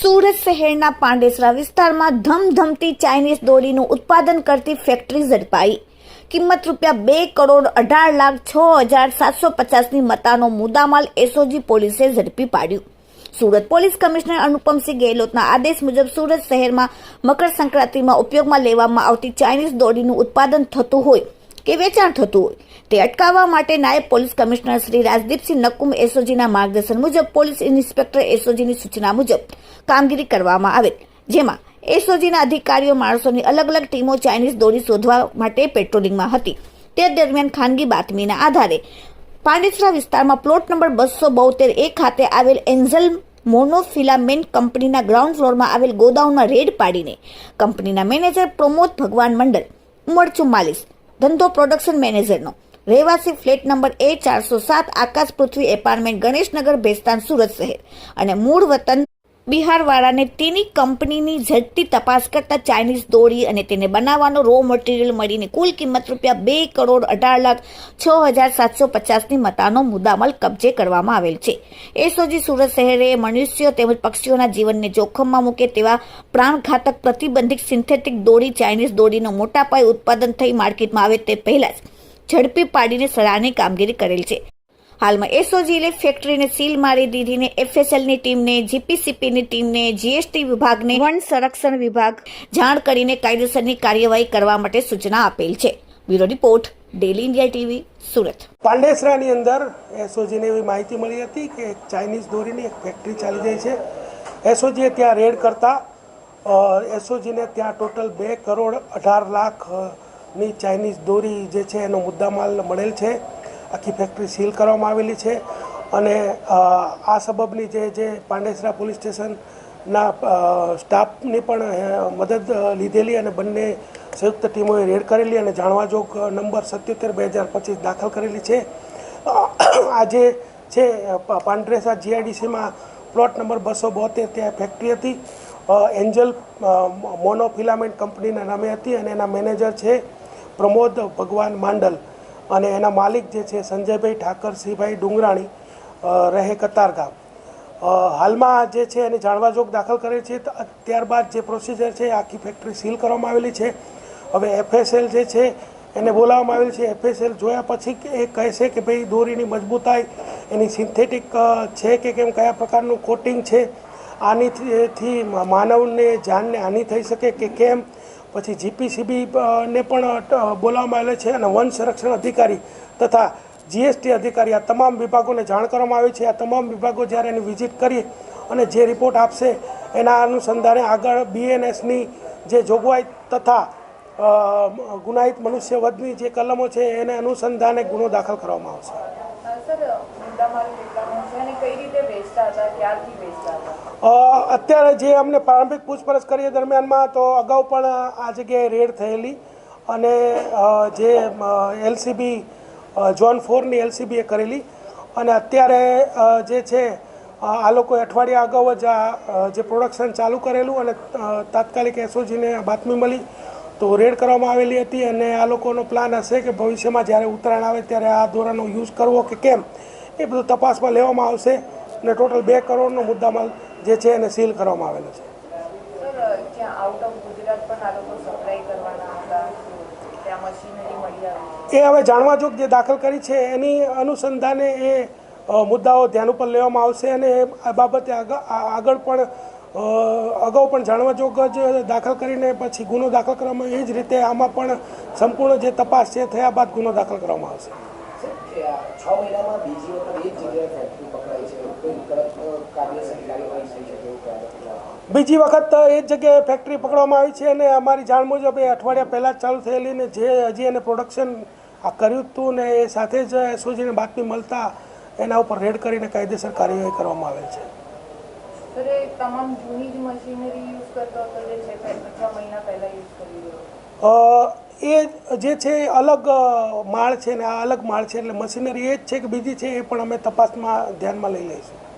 સુરત શહેરના પાંડેસરા વિસ્તારમાં ધમધમતી ચાઇનીઝ દોરીનું ઉત્પાદન કરતી ફેક્ટરી ઝડપાઈ. કિંમત રૂપિયા બે કરોડ અઢાર લાખ છ હજાર સાતસો પચાસની મતાનો મુદ્દામાલ એસઓજી પોલીસે ઝડપી પાડ્યું. સુરત પોલીસ કમિશનર અનુપમસિંહ ગેહલોતના આદેશ મુજબ સુરત શહેરમાં મકર સંક્રાંતિમાં ઉપયોગમાં લેવામાં આવતી ચાઇનીઝ દોરીનું ઉત્પાદન થતું હોય કે વેચાણ થતું હોય. તે અટકાવવા માટે નાયબ પોલીસ કમિશનર શ્રી રાજદીપસિંહ નકુમ એસઓજીના માર્ગદર્શન મુજબ પોલીસ ઇન્સ્પેક્ટર એસઓજીની સૂચના મુજબ કામગીરી કરવામાં આવેલ, જેમાં એસઓજીના અધિકારીઓ માણસોની અલગ અલગ ટીમો ચાઇનીઝ દોરી શોધવા માટે પેટ્રોલિંગમાં હતી. તે દરમિયાન ખાનગી બાતમીના આધારે પાંડેસરા વિસ્તારમાં પ્લોટ નંબર બસો બોતેર એ ખાતે આવેલ એન્ઝલ મોનોફિલામેન્ટ કંપનીના ગ્રાઉન્ડ ફ્લોરમાં આવેલ ગોદાઉનમાં રેડ પાડીને કંપનીના મેનેજર પ્રમોદ ભગવાન મંડળ ઉંમર ચુમ્માલીસ ધંધો પ્રોડક્શન મેનેજરનો રહેવાસી ફ્લેટ નંબર એ ચારસો સાત આકાશ પૃથ્વી એપાર્ટમેન્ટ ગણેશનગર, ભેસ્તાન, સુરત શહેર. અને મૂળ વતન બિહારવાળાને તેની કંપનીની ઝડપી તપાસ કરતા ચાઇનીઝ દોરી અને તેને બનાવવાનો રો મટીરિયલ મળીને કુલ કિંમત રૂપિયા બે કરોડ અઢાર લાખ છ હજાર સાતસો પચાસની મતાનો મુદ્દામાલ કબજે કરવામાં આવેલ છે. એસઓજી સુરત શહેરે મનુષ્યો તેમજ પક્ષીઓના જીવનને જોખમમાં મૂકે તેવા પ્રાણઘાતક પ્રતિબંધિત સિન્થેટિક દોરી ચાઇનીઝ દોરીનો મોટા પાયે ઉત્પાદન થઈ માર્કેટમાં આવે તે પહેલાં જ ઝડપી પાડીને સરાહની કામગીરી કરેલ છે. હાલમાં એસઓજીએ ફેક્ટરીને સીલ મારી દીધીને એફએસએલની ટીમને, જીપીસીપીની ટીમને, જીએસટી વિભાગને, વન સંરક્ષણ વિભાગ જાણ કરીને કાયદેસરની કાર્યવાહી કરવા માટે સૂચના આપેલ છે. Bureau report, daily India TV, Surat. પાંડેસરાની અંદર એસઓજીને એવી માહિતી મળી હતી કે ચાઇનીઝ દોરીની એક ફેક્ટરી ચાલી જાય છે. એસઓજીએ ત્યાં રેડ કરતા એસઓજીને ત્યાં ટોટલ બે કરોડ અઢાર લાખની ચાઇનીઝ દોરી જે છે એનો મુદ્દામાલ મળેલ છે. આખી ફેક્ટરી સીલ કરવામાં આવેલી છે અને આ સબબની જે જે પાંડેસરા પોલીસ સ્ટેશનના સ્ટાફની પણ મદદ લીધેલી અને બંને સંયુક્ત ટીમોએ રેડ કરેલી અને જાણવાજોગ નંબર સત્યોતેર બે હજાર પચીસ દાખલ કરેલી છે. આજે છે પાંડરેસા જીઆઈડીસીમાં પ્લોટ નંબર બસો બોતેર ત્યાં ફેક્ટરી હતી. એન્જલ મોનોફિલામેન્ટ કંપનીના નામે હતી અને એના મેનેજર છે પ્રમોદ ભગવાન માંડલ. અને એના માલિક જે છે, સંજયભાઈ ઠાકરસિંહભાઈ ડુંગરાણી રહે કતારગામ હાલમાં જે છે, એની જાણવાજોગ દાખલ કરે છે ત્યારબાદ જે પ્રોસિજર છે આખી ફેક્ટરી સીલ કરવામાં આવેલી છે. હવે એફએસએલ જે છે, એને બોલાવવામાં આવેલ છે. એફએસએલ જોયા પછી એ કહેશે કે ભાઈ, દોરીની મજબૂતાઈ, એની સિન્થેટિક છે કે કેમ, કયા પ્રકારનું કોટિંગ છે આનીથી માનવને, જાનને હાનિ થઈ શકે કે કેમ? પછી જીપીસીબી ને પણ બોલાવવામાં આવેલ છે અને વન સંરક્ષણ અધિકારી તથા જીએસટી અધિકારી આ તમામ વિભાગોને જાણ કરવામાં આવી છે. આ તમામ વિભાગો જ્યારે એની વિઝિટ કરી અને જે રિપોર્ટ આપશે એના અનુસંધાને આગળ બીએનએસની જે જોગવાઈ તથા ગુનાહિત મનુષ્યવધની જે કલમો છે એને અનુસંધાને ગુનો દાખલ કરવામાં આવશે. અત્યારે જે અમને પ્રારંભિક પૂછપરછ કરીએ દરમિયાનમાં તો અગાઉ પણ આ જગ્યાએ રેડ થયેલી અને જે એલસીબી ઝોન ફોરની એલસીબીએ કરેલી. અને અત્યારે જે છે આ લોકોએ અઠવાડિયા અગાઉ જ આ જે પ્રોડક્શન ચાલુ કરેલું અને તાત્કાલિક એસઓજીને બાતમી મળી તો રેડ કરવામાં આવેલી હતી અને આ લોકોનો પ્લાન હશે કે ભવિષ્યમાં જ્યારે ઉત્તરાયણ આવે ત્યારે આ દોરાનો યુઝ કરવો કે કેમ એ બધું તપાસમાં લેવામાં આવશે અને ટોટલ બે કરોડનો મુદ્દામાલ જે છે એને સીલ કરવામાં આવેલો છે. એ હવે જાણવાજોગ જે દાખલ કરી છે એની અનુસંધાને એ મુદ્દાઓ ધ્યાન ઉપર લેવામાં આવશે અને આ બાબતે આગળ આગળ પણ અગાઉ પણ જાણવાજોગ જ દાખલ કરીને પછી ગુનો દાખલ કરવામાં એ જ રીતે આમાં પણ સંપૂર્ણ જે તપાસ છે થયા બાદ ગુનો દાખલ કરવામાં આવશે. છ મહિનામાં બીજી વખત એ જ જગ્યાએ ફેક્ટરી પકડાઈ છે? કોઈ કડક કાયદેસરની કાર્યવાહી થઈ શકે એવું કહેવાય? બીજી વખત એ જ જગ્યાએ ફેક્ટરી પકડવામાં આવી છે અને અમારી જાણ મુજબ એ અઠવાડિયા પહેલાં જ ચાલુ થયેલી ને જે હજી એને પ્રોડક્શન આ કર્યું હતું ને એ સાથે જ એસઓજીને બાતમી મળતા એના ઉપર રેડ કરીને કાયદેસર કાર્યવાહી કરવામાં આવે છે. તમામ જૂની જ મશીનરી યુઝ કરતો છે મહિના પહેલા યુઝ કરી રહ્યો અ, એ જે છે અલગ માળ છે ને આ અલગ માળ છે એટલે મશીનરી એ જ છે કે બીજી છે એ પણ અમે તપાસમાં ધ્યાનમાં લઈ લઈશું.